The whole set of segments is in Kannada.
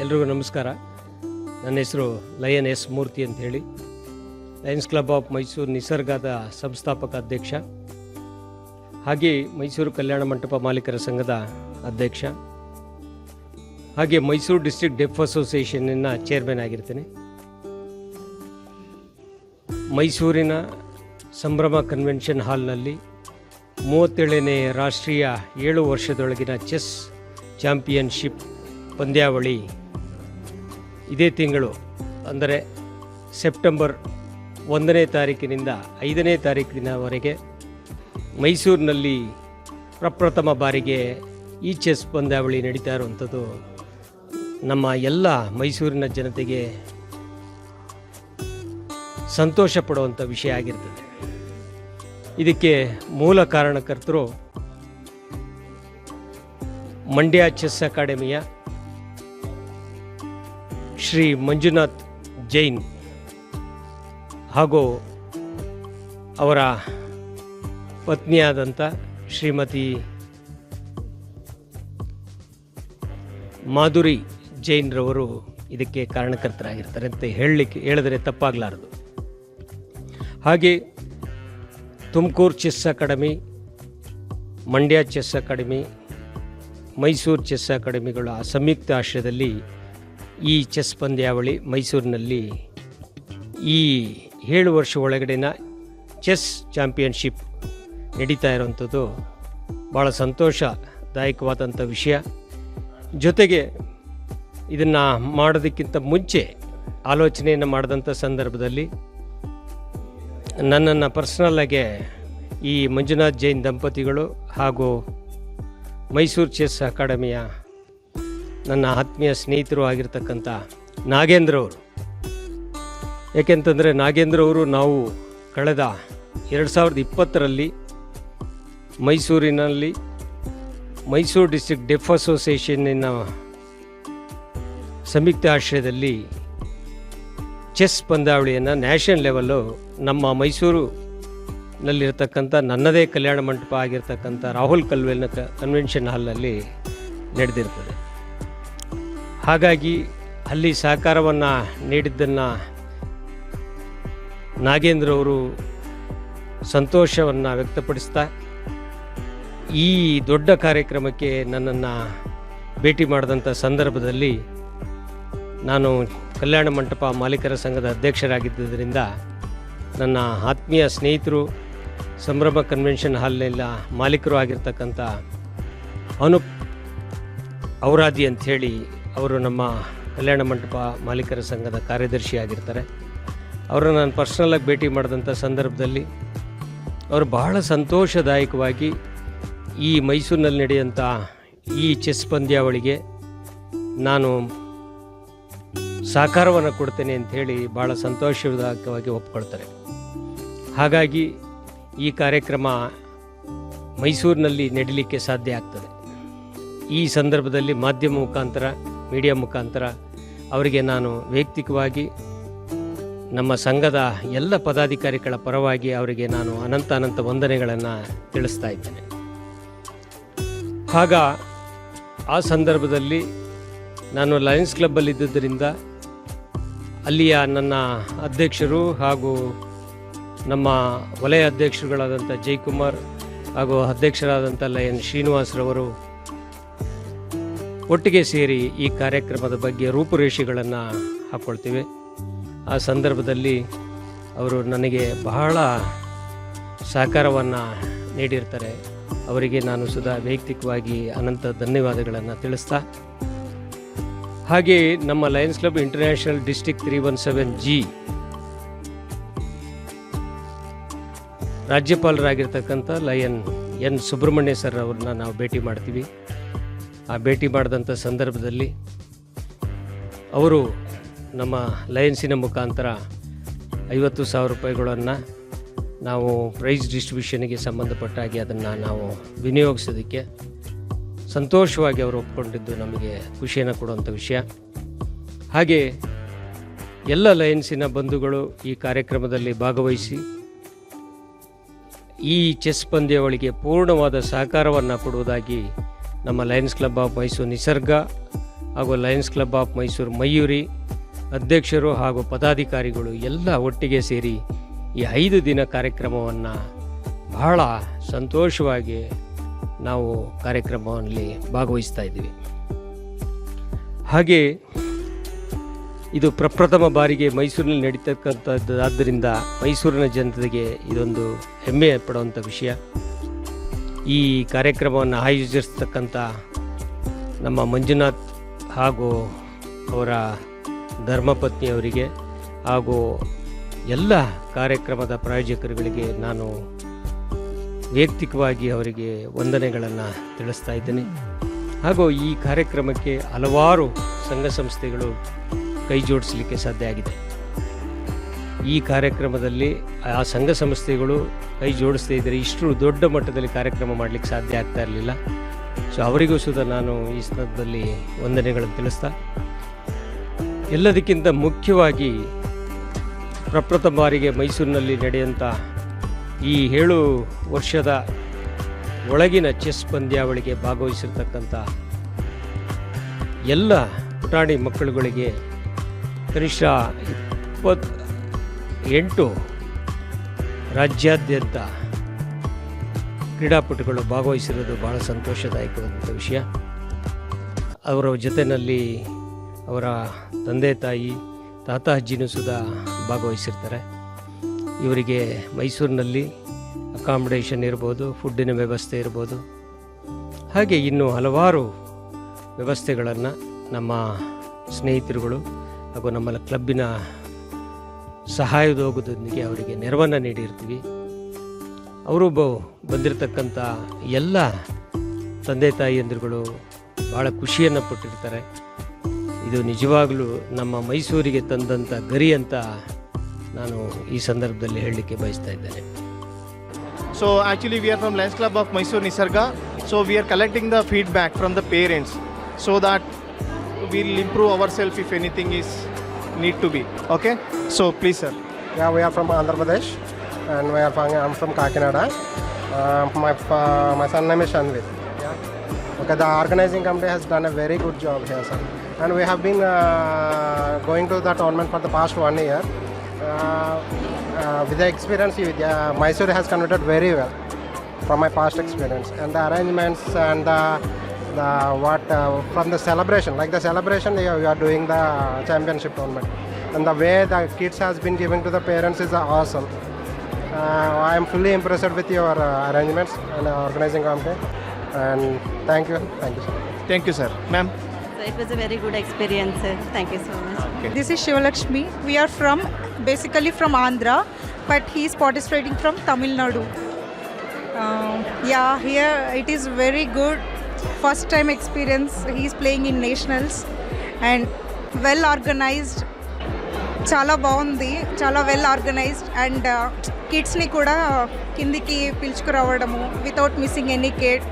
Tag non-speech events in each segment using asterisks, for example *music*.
ಎಲ್ರಿಗೂ ನಮಸ್ಕಾರ. ನನ್ನ ಹೆಸರು ಲಯನ್ ಎಸ್ ಮೂರ್ತಿ ಅಂತ ಹೇಳಿ ಲಯನ್ಸ್ ಕ್ಲಬ್ ಆಫ್ ಮೈಸೂರು ನಿಸರ್ಗದ ಸಂಸ್ಥಾಪಕ ಅಧ್ಯಕ್ಷ. ಹಾಗೆ ಮೈಸೂರು ಕಲ್ಯಾಣ ಮಂಟಪ ಮಾಲೀಕರ ಸಂಘದ ಅಧ್ಯಕ್ಷ. ಹಾಗೆ ಮೈಸೂರು ಡಿಸ್ಟ್ರಿಕ್ಟ್ ಡೆಫ್ ಅಸೋಸಿಯೇಷನ್ನ ಚೇರ್ಮನ್ ಆಗಿರ್ತೇನೆ. ಮೈಸೂರಿನ ಸಂಭ್ರಮ ಕನ್ವೆನ್ಷನ್ ಹಾಲ್ನಲ್ಲಿ ಮೂವತ್ತೇಳನೇ ರಾಷ್ಟ್ರೀಯ ಏಳು ವರ್ಷದೊಳಗಿನ ಚೆಸ್ ಚಾಂಪಿಯನ್ಶಿಪ್ ಪಂದ್ಯಾವಳಿ ಇದೇ ತಿಂಗಳು, ಅಂದರೆ ಸೆಪ್ಟೆಂಬರ್ ಒಂದನೇ ತಾರೀಕಿನಿಂದ ಐದನೇ ತಾರೀಕಿನವರೆಗೆ ಮೈಸೂರಿನಲ್ಲಿ ಪ್ರಪ್ರಥಮ ಬಾರಿಗೆ ಈ ಚೆಸ್ ಪಂದ್ಯಾವಳಿ ನಡೀತಾ ಇರುವಂಥದ್ದು. ನಮ್ಮ ಎಲ್ಲ ಮೈಸೂರಿನ ಜನತೆಗೆ ಸಂತೋಷ ಪಡುವಂಥ ವಿಷಯ ಆಗಿರ್ತದೆ. ಇದಕ್ಕೆ ಮೂಲ ಕಾರಣಕರ್ತರು ಮಂಡ್ಯ ಚೆಸ್ ಅಕಾಡೆಮಿಯ ಶ್ರೀ ಮಂಜುನಾಥ್ ಜೈನ್ ಹಾಗೂ ಅವರ ಪತ್ನಿಯಾದಂಥ ಶ್ರೀಮತಿ ಮಾಧುರಿ ಜೈನ್ರವರು ಇದಕ್ಕೆ ಕಾರಣಕರ್ತರಾಗಿರ್ತಾರೆ ಅಂತ ಹೇಳಲಿಕ್ಕೆ ಹೇಳಿದರೆ ತಪ್ಪಾಗಲಾರದು. ಹಾಗೆ Tumakuru chess academy, Mandya chess academy, Mysuru chess ಅಕಾಡೆಮಿಗಳು ಆ ಸಂಯುಕ್ತ ಆಶ್ರಯದಲ್ಲಿ ಈ ಚೆಸ್ ಪಂದ್ಯಾವಳಿ ಮೈಸೂರಿನಲ್ಲಿ ಈ ಏಳು ವರ್ಷ ಒಳಗಡೆನ ಚೆಸ್ ಚಾಂಪಿಯನ್ಶಿಪ್ ನಡೀತಾ ಇರುವಂಥದ್ದು. ಭಾಳ ಸಂತೋಷದಾಯಕವಾದಂಥ ವಿಷಯ. ಜೊತೆಗೆ ಇದನ್ನು ಮಾಡೋದಕ್ಕಿಂತ ಮುಂಚೆ ಆಲೋಚನೆಯನ್ನು ಮಾಡಿದಂಥ ಸಂದರ್ಭದಲ್ಲಿ ನನ್ನನ್ನು ಪರ್ಸ್ನಲ್ಲಾಗೆ ಈ ಮಂಜುನಾಥ್ ಜೈನ್ ದಂಪತಿಗಳು ಹಾಗೂ ಮೈಸೂರು ಚೆಸ್ ಅಕಾಡೆಮಿಯ ನನ್ನ ಆತ್ಮೀಯ ಸ್ನೇಹಿತರು ಆಗಿರ್ತಕ್ಕಂಥ ನಾಗೇಂದ್ರ ಅವರು. ಏಕೆಂತಂದರೆ ನಾಗೇಂದ್ರ ಅವರು ನಾವು ಕಳೆದ ಎರಡು ಸಾವಿರದ ಇಪ್ಪತ್ತರಲ್ಲಿ ಮೈಸೂರಿನಲ್ಲಿ ಮೈಸೂರು ಡಿಸ್ಟ್ರಿಕ್ಟ್ ಡೆಫ್ ಅಸೋಸಿಯೇಷನ್ನಿನ ಸಂಯುಕ್ತ ಆಶ್ರಯದಲ್ಲಿ ಚೆಸ್ ಪಂದ್ಯಾವಳಿಯನ್ನು ನ್ಯಾಷನಲ್ ಲೆವೆಲ್ಲು ನಮ್ಮ ಮೈಸೂರುನಲ್ಲಿರತಕ್ಕಂಥ ನನ್ನದೇ ಕಲ್ಯಾಣ ಮಂಟಪ ಆಗಿರ್ತಕ್ಕಂಥ ರಾಹುಲ್ ಕಲ್ವೆಲ್ನ ಕನ್ವೆನ್ಷನ್ ಹಾಲ್ನಲ್ಲಿ ನಡೆದಿರ್ತದೆ. ಹಾಗಾಗಿ ಅಲ್ಲಿ ಸಹಕಾರವನ್ನು ನೀಡಿದ್ದನ್ನು ನಾಗೇಂದ್ರ ಅವರು ಸಂತೋಷವನ್ನು ವ್ಯಕ್ತಪಡಿಸ್ತಾ ಈ ದೊಡ್ಡ ಕಾರ್ಯಕ್ರಮಕ್ಕೆ ನನ್ನನ್ನು ಭೇಟಿ ಮಾಡಿದಂಥ ಸಂದರ್ಭದಲ್ಲಿ ನಾನು ಕಲ್ಯಾಣ ಮಂಟಪ ಮಾಲೀಕರ ಸಂಘದ ಅಧ್ಯಕ್ಷರಾಗಿದ್ದರಿಂದ ನನ್ನ ಆತ್ಮೀಯ ಸ್ನೇಹಿತರು, ಸಂಭ್ರಮ ಕನ್ವೆನ್ಷನ್ ಹಾಲ್ನೆಲ್ಲ ಮಾಲೀಕರು ಆಗಿರ್ತಕ್ಕಂಥ ಅನುಪ್ ಔರಾದಿ ಅಂಥೇಳಿ ಅವರು ನಮ್ಮ ಕಲ್ಯಾಣ ಮಂಟಪ ಮಾಲೀಕರ ಸಂಘದ ಕಾರ್ಯದರ್ಶಿ ಆಗಿರ್ತಾರೆ ಅವರನ್ನು ನಾನು ಪರ್ಸ್ನಲಾಗಿ ಭೇಟಿ ಮಾಡಿದಂಥ ಸಂದರ್ಭದಲ್ಲಿ ಅವರು ಬಹಳ ಸಂತೋಷದಾಯಕವಾಗಿ ಈ ಮೈಸೂರಿನಲ್ಲಿ ನಡೆಯುವಂಥ ಈ ಚೆಸ್ ಪಂದ್ಯಾವಳಿಗೆ ನಾನು ಸಹಕಾರವನ್ನು ಕೊಡ್ತೇನೆ ಅಂಥೇಳಿ ಭಾಳ ಸಂತೋಷದಾಯಕವಾಗಿ ಒಪ್ಕೊಳ್ತಾರೆ. ಹಾಗಾಗಿ ಈ ಕಾರ್ಯಕ್ರಮ ಮೈಸೂರಿನಲ್ಲಿ ನಡೀಲಿಕ್ಕೆ ಸಾಧ್ಯ ಆಗ್ತದೆ. ಈ ಸಂದರ್ಭದಲ್ಲಿ ಮಾಧ್ಯಮ ಮುಖಾಂತರ ಮೀಡಿಯಾ ಮುಖಾಂತರ ಅವರಿಗೆ ನಾನು ವೈಯಕ್ತಿಕವಾಗಿ ನಮ್ಮ ಸಂಘದ ಎಲ್ಲ ಪದಾಧಿಕಾರಿಗಳ ಪರವಾಗಿ ಅವರಿಗೆ ನಾನು ಅನಂತ ಅನಂತ ವಂದನೆಗಳನ್ನು ತಿಳಿಸ್ತಾ ಇದ್ದೇನೆ. ಆಗ ಆ ಸಂದರ್ಭದಲ್ಲಿ ನಾನು ಲಯನ್ಸ್ ಕ್ಲಬ್ಬಲ್ಲಿದ್ದುದರಿಂದ ಅಲ್ಲಿಯ ನನ್ನ ಅಧ್ಯಕ್ಷರು ಹಾಗೂ ನಮ್ಮ ವಲಯ ಅಧ್ಯಕ್ಷರುಗಳಾದಂಥ ಜಯಕುಮಾರ್ ಹಾಗೂ ಅಧ್ಯಕ್ಷರಾದಂಥ ಲಯನ್ ಶ್ರೀನಿವಾಸ್ರವರು ಒಟ್ಟಿಗೆ ಸೇರಿ ಈ ಕಾರ್ಯಕ್ರಮದ ಬಗ್ಗೆ ರೂಪುರೇಷೆಗಳನ್ನು ಹಾಕ್ಕೊಳ್ತೀವಿ ಆ ಸಂದರ್ಭದಲ್ಲಿ ಅವರು ನನಗೆ ಬಹಳ ಸಹಕಾರವನ್ನು ನೀಡಿರ್ತಾರೆ. ಅವರಿಗೆ ನಾನು ಸುಧಾ ವೈಯಕ್ತಿಕವಾಗಿ ಅನಂತ ಧನ್ಯವಾದಗಳನ್ನು ತಿಳಿಸ್ತಾ. ಹಾಗೆ ನಮ್ಮ lions club international district three one seven G ರಾಜ್ಯಪಾಲರಾಗಿರ್ತಕ್ಕಂಥ lion N Subrahmanya sir ಅವ್ರನ್ನ ನಾವು ಭೇಟಿ ಮಾಡ್ತೀವಿ. ಆ ಭೇಟಿ ಮಾಡಿದಂಥ ಸಂದರ್ಭದಲ್ಲಿ ಅವರು ನಮ್ಮ ಲಯನ್ಸಿನ ಮುಖಾಂತರ ಐವತ್ತು ಸಾವಿರ ರೂಪಾಯಿಗಳನ್ನು ನಾವು ಪ್ರೈಸ್ ಡಿಸ್ಟ್ರಿಬ್ಯೂಷನ್ಗೆ ಸಂಬಂಧಪಟ್ಟ ಹಾಗೆ ಅದನ್ನು ನಾವು ವಿನಿಯೋಗಿಸೋದಕ್ಕೆ ಸಂತೋಷವಾಗಿ ಅವರು ಒಪ್ಕೊಂಡಿದ್ದು ನಮಗೆ ಖುಷಿಯನ್ನು ಕೊಡುವಂಥ ವಿಷಯ. ಹಾಗೆ ಎಲ್ಲ ಲಯನ್ಸಿನ ಬಂಧುಗಳು ಈ ಕಾರ್ಯಕ್ರಮದಲ್ಲಿ ಭಾಗವಹಿಸಿ ಈ ಚೆಸ್ ಪಂದ್ಯಾವಳಿಗೆ ಪೂರ್ಣವಾದ ಸಹಕಾರವನ್ನು ಕೊಡುವುದಾಗಿ ನಮ್ಮ lions club of Mysuru Nisarga ಹಾಗೂ lions club of Mysuru Mayuri ಅಧ್ಯಕ್ಷರು ಹಾಗೂ ಪದಾಧಿಕಾರಿಗಳು ಎಲ್ಲ ಒಟ್ಟಿಗೆ ಸೇರಿ ಈ ಐದು ದಿನ ಕಾರ್ಯಕ್ರಮವನ್ನು ಬಹಳ ಸಂತೋಷವಾಗಿ ನಾವು ಕಾರ್ಯಕ್ರಮದಲ್ಲಿ ಭಾಗವಹಿಸ್ತಾ ಇದ್ದೀವಿ. ಹಾಗೆ ಇದು ಪ್ರಪ್ರಥಮ ಬಾರಿಗೆ ಮೈಸೂರಿನಲ್ಲಿ ನಡೀತಕ್ಕಂಥದ್ದು ಆದ್ದರಿಂದ ಮೈಸೂರಿನ ಜನತೆಗೆ ಇದೊಂದು ಹೆಮ್ಮೆ ಪಡುವಂಥ ವಿಷಯ. ಈ ಕಾರ್ಯಕ್ರಮವನ್ನು ಆಯೋಜಿಸ್ತಕ್ಕಂಥ ನಮ್ಮ ಮಂಜುನಾಥ್ ಹಾಗೂ ಅವರ ಧರ್ಮಪತ್ನಿಯವರಿಗೆ ಹಾಗೂ ಎಲ್ಲ ಕಾರ್ಯಕ್ರಮದ ಪ್ರಾಯೋಜಕರುಗಳಿಗೆ ನಾನು ವೈಯಕ್ತಿಕವಾಗಿ ಅವರಿಗೆ ವಂದನೆಗಳನ್ನು ತಿಳಿಸ್ತಾ ಇದ್ದೇನೆ. ಹಾಗೂ ಈ ಕಾರ್ಯಕ್ರಮಕ್ಕೆ ಹಲವಾರು ಸಂಘ ಸಂಸ್ಥೆಗಳು ಕೈ ಜೋಡಿಸಲಿಕ್ಕೆ ಸಾಧ್ಯ ಆಗಿದೆ. ಈ ಕಾರ್ಯಕ್ರಮದಲ್ಲಿ ಆ ಸಂಘ ಸಂಸ್ಥೆಗಳು ಕೈ ಜೋಡಿಸ್ತಾ ಇದ್ದರೆ. ಇಷ್ಟು ದೊಡ್ಡ ಮಟ್ಟದಲ್ಲಿ ಕಾರ್ಯಕ್ರಮ ಮಾಡಲಿಕ್ಕೆ ಸಾಧ್ಯ ಆಗ್ತಾ ಇರಲಿಲ್ಲ. ಸೊ ಅವರಿಗೂ ಸುದ ನಾನು ಈ ಸಂದರ್ಭದಲ್ಲಿ ವಂದನೆಗಳನ್ನು ತಿಳಿಸ್ತಾ, ಎಲ್ಲದಕ್ಕಿಂತ ಮುಖ್ಯವಾಗಿ ಪ್ರಪ್ರಥಮ ಬಾರಿಗೆ ಮೈಸೂರಿನಲ್ಲಿ ನಡೆಯುವಂಥ ಈ ಏಳು ವರ್ಷದ ಒಳಗಿನ ಚೆಸ್ ಪಂದ್ಯಾವಳಿಗೆ ಭಾಗವಹಿಸಿರ್ತಕ್ಕಂಥ ಎಲ್ಲ ಪುಟಾಣಿ ಮಕ್ಕಳುಗಳಿಗೆ ಕನಿಷ್ಠ ಇಪ್ಪತ್ ಎಂಟು ರಾಜ್ಯಾದ್ಯಂತ ಕ್ರೀಡಾಪಟುಗಳು ಭಾಗವಹಿಸಿರೋದು ಭಾಳ ಸಂತೋಷದಾಯಕವಾದಂಥ ವಿಷಯ. ಅವರ ಜೊತೆಯಲ್ಲಿ ಅವರ ತಂದೆ ತಾಯಿ, ತಾತ ಅಜ್ಜಿನೂ ಸುದ ಭಾಗವಹಿಸಿರ್ತಾರೆ. ಇವರಿಗೆ ಮೈಸೂರಿನಲ್ಲಿ ಅಕಾಮಡೇಷನ್ ಇರ್ಬೋದು ಫುಡ್ಡಿನ ವ್ಯವಸ್ಥೆ ಇರ್ಬೋದು. ಹಾಗೆ ಇನ್ನು ಹಲವಾರು ವ್ಯವಸ್ಥೆಗಳನ್ನು ನಮ್ಮ ಸ್ನೇಹಿತರುಗಳು ಹಾಗೂ ನಮ್ಮ ಕ್ಲಬ್ಬಿನ ಸಹಾಯದೋಗದೊಂದಿಗೆ ಅವರಿಗೆ ನೆರವನ್ನು ನೀಡಿರ್ತೀವಿ. ಅವರು ಬ ಬಂದಿರತಕ್ಕಂಥ ಎಲ್ಲ ತಂದೆ ತಾಯಿಯಂದಿರುಗಳು ಭಾಳ ಖುಷಿಯನ್ನು ಪಟ್ಟಿರ್ತಾರೆ. ಇದು ನಿಜವಾಗಲೂ ನಮ್ಮ ಮೈಸೂರಿಗೆ ತಂದಂಥ ಗರಿ ಅಂತ ನಾನು ಈ ಸಂದರ್ಭದಲ್ಲಿ ಹೇಳಲಿಕ್ಕೆ ಬಯಸ್ತಾ ಇದ್ದೇನೆ. So actually we are from from club of Mysuru Nisarga so we are collecting the feedback from the parents so so will improve our self if anything is need to be. Okay? So please sir. Yeah, we are from Andhra Pradesh, and we are from, I'm from Kakinada. Uh, my fa- my son name is Shanvit. Yeah. Okay, the organizing committee has done a very good job here, sir. And we have been uh, going to the tournament for the past one year. Uh, uh, with the experience, you- uh, Mysore has converted very well from my past experience, and the arrangements and the the what uh, from the celebration, like the celebration, you you are doing the championship tournament, and the way the kids has been given to the parents is uh, awesome. Uh, I am fully impressed with your uh, arrangements and uh, organizing committee, and thank you, thank you sir. Thank you sir. Ma'am. So it was a very good experience. sir. Thank you so much. Okay. This is Shivalakshmi. We are from basically from Andhra, but he is participating from Tamil Nadu. Uh, yeah, here it is very good. First time experience he's playing in nationals and well organised చాలా బాగుంది చాలా వెల్ ఆర్గనైజ్డ్ అండ్ కిడ్స్ని కూడా కిందికి పిలుచుకురావడము without missing any kid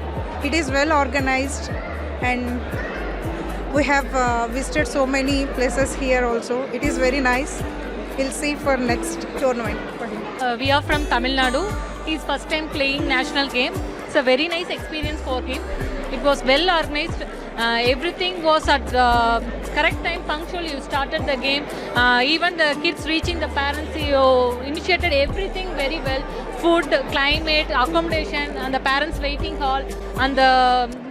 it is well organised and we have visited so many places here also it is very nice will see for next tournament we are from Tamil Nadu is first time playing national game it's a very nice experience for him It was well organized. Uh, everything was at the correct time, punctual. You started the game. Uh, even the kids reaching the parents, you initiated everything very well. Food, climate, accommodation, and the parents' waiting hall, and the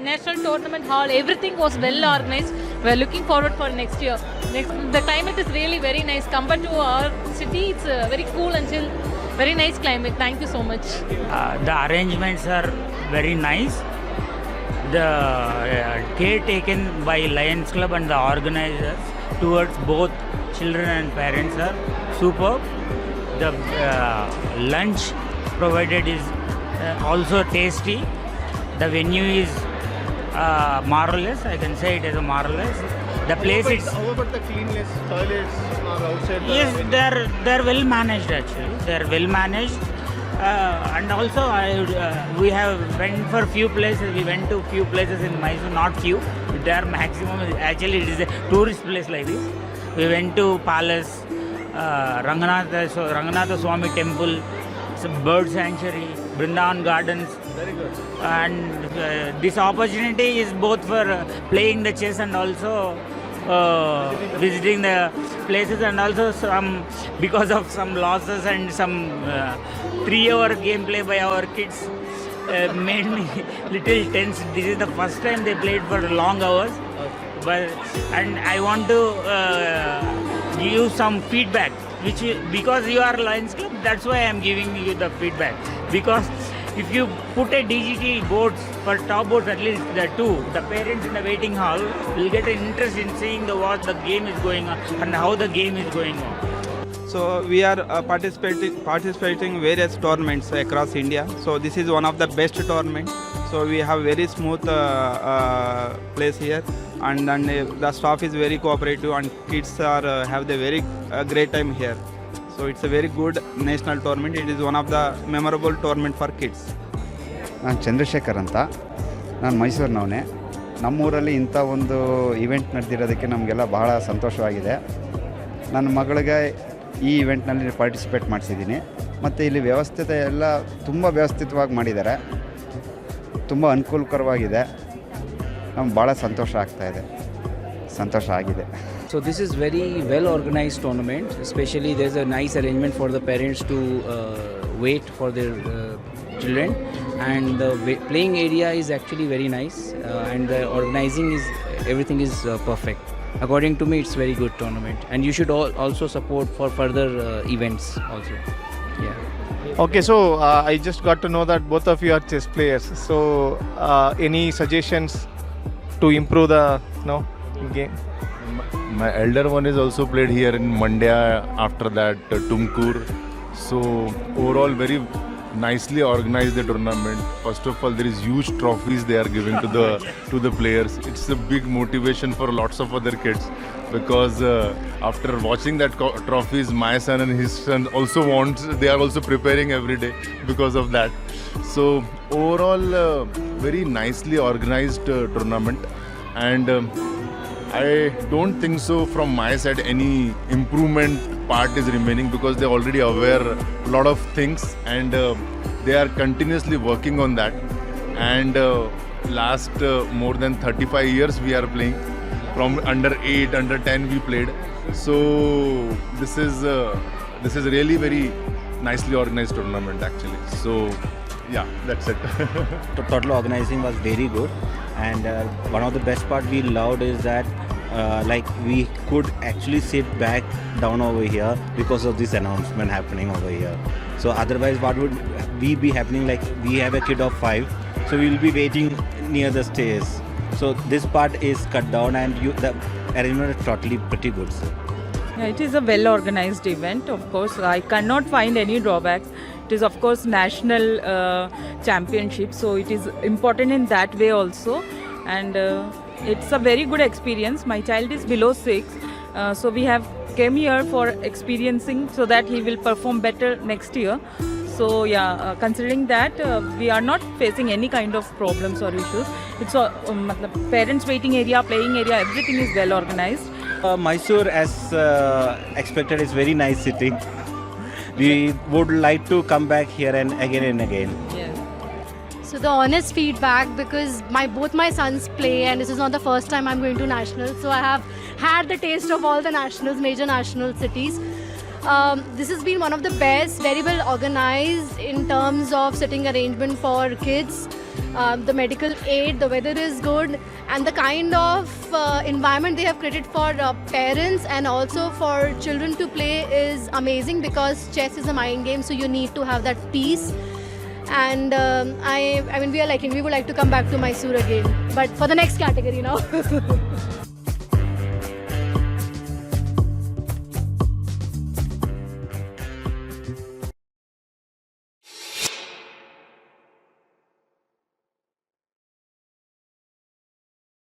national tournament hall. Everything was well organized. We're looking forward for next year. Next, the climate is really very nice compared to our city. It's uh, very cool and chill. Very nice climate. Thank you so much. Uh, the arrangements are very nice. The uh, care taken by Lions Club and the organizers towards both children and parents are superb. The uh, lunch provided is uh, also tasty. The venue is uh, marvelous. I can say it is a marvelous. The place How is how about the cleanliness, toilets or outside? the Yes, venue? they're they're well managed actually. They're well managed, and also I uh, we have went for few places. We went to few places in Mysore, not few. There are maximum actually it is a tourist place like this. We went to Palace, uh, Ranganatha so Ranganatha Swami Temple, some bird sanctuary, Brindavan Gardens. Very good. And uh, this opportunity is both for uh, playing the chess and also uh, visiting the places and also some because of some losses and some uh, three-hour gameplay by our kids uh, made me *laughs* little tense. This is the first time they played for long hours, but and I want to uh, give you some feedback, which you, because you are Lions Club, that's why I am giving you the feedback because if you put a DGT boards for top boards at least the two, the parents in the waiting hall will get an interest in seeing the what the game is going on and how the game is going on. So we are uh, participating participating various tournaments across India. So this is one of the best tournament. So we have very smooth uh, uh, place here, and then uh, the staff is very cooperative, and kids are uh, have the very uh, great time here. So it's a very good national tournament. It is one of the memorable tournament for kids. ನಾನು ಚಂದ್ರಶೇಖರ್ ಅಂತ ನಾನು ಮೈಸೂರಿನವನೇ ನಮ್ಮೂರಲ್ಲಿ ಇಂಥ ಒಂದು ಇವೆಂಟ್ ನಡೆದಿರೋದಕ್ಕೆ ನಮಗೆಲ್ಲ ಬಹಳ ಸಂತೋಷವಾಗಿದೆ ನನ್ನ ಮಗಳಿಗೆ ಈ ಇವೆಂಟ್ನಲ್ಲಿ ಪಾರ್ಟಿಸಿಪೇಟ್ ಮಾಡಿಸಿದ್ದೀನಿ ಮತ್ತು ಇಲ್ಲಿ ವ್ಯವಸ್ಥಿತ ಎಲ್ಲ ತುಂಬ ವ್ಯವಸ್ಥಿತವಾಗಿ ಮಾಡಿದ್ದಾರೆ ತುಂಬ ಅನುಕೂಲಕರವಾಗಿದೆ ನಮ್ಗೆ ಭಾಳ ಸಂತೋಷ ಆಗ್ತಾ ಇದೆ ಸಂತೋಷ ಆಗಿದೆ so tournament. Especially there's a nice arrangement for the parents to uh, wait for their uh, children, and the wa- playing area is actually very nice, uh, and the organizing is everything is uh, perfect. According to me, it's very good tournament, and you should all also support for further uh, events also. Yeah. Okay, so uh, I just got to know that both of you are chess players. So, uh, any suggestions to improve the you know, game? My elder one is also played here in Mandya. After that, uh, Tumkur. So overall, very nicely organized the tournament. First of all, there is huge trophies they are giving to the *laughs* to the players. It's a big motivation for lots of other kids because uh, after watching that co- trophies, my son and his son also wants. They are also preparing every day because of that. So overall, uh, very nicely organized uh, tournament and. Um, I don't think so from my side any improvement part is remaining because they're already aware a lot of things and uh, they are continuously working on that. And uh, last uh, more than 35 years we are playing. From under 8 under 10 we played. So this is uh, this is really very nicely organized tournament actually. So yeah that's it. To- *laughs* total organizing was very good. And uh, one of the best part we loved is that uh, like we could actually sit back down over here because of this announcement happening over here so otherwise what would we be happening like we have a kid of five so we will be waiting near the stairs so this part is cut down and you the arrangement is totally pretty good sir. Yeah, it is a well organized event, of course. I cannot find any drawbacks. It is, of course, national uh, championship, so it is important in that way also. And uh, it's a very good experience. My child is below six, uh, so we have came here for experiencing so that he will perform better next year. So yeah, uh, considering that uh, we are not facing any kind of problems or issues. It's a um, parents waiting area, playing area, everything is well organized. Uh, Mysore, as uh, expected, is very nice city. We would like to come back here and again and again. So the honest feedback because my both my sons play and this is not the first time I'm going to nationals. So I have had the taste of all the nationals, major national cities. Um, this has been one of the best, very well organized in terms of sitting arrangement for kids. Um, the medical aid, the weather is good, and the kind of uh, environment they have created for uh, parents and also for children to play is amazing because chess is a mind game, so you need to have that peace and um, I, I mean, we are liking. We would like to come back to Mysore again, but for the next category now. *laughs*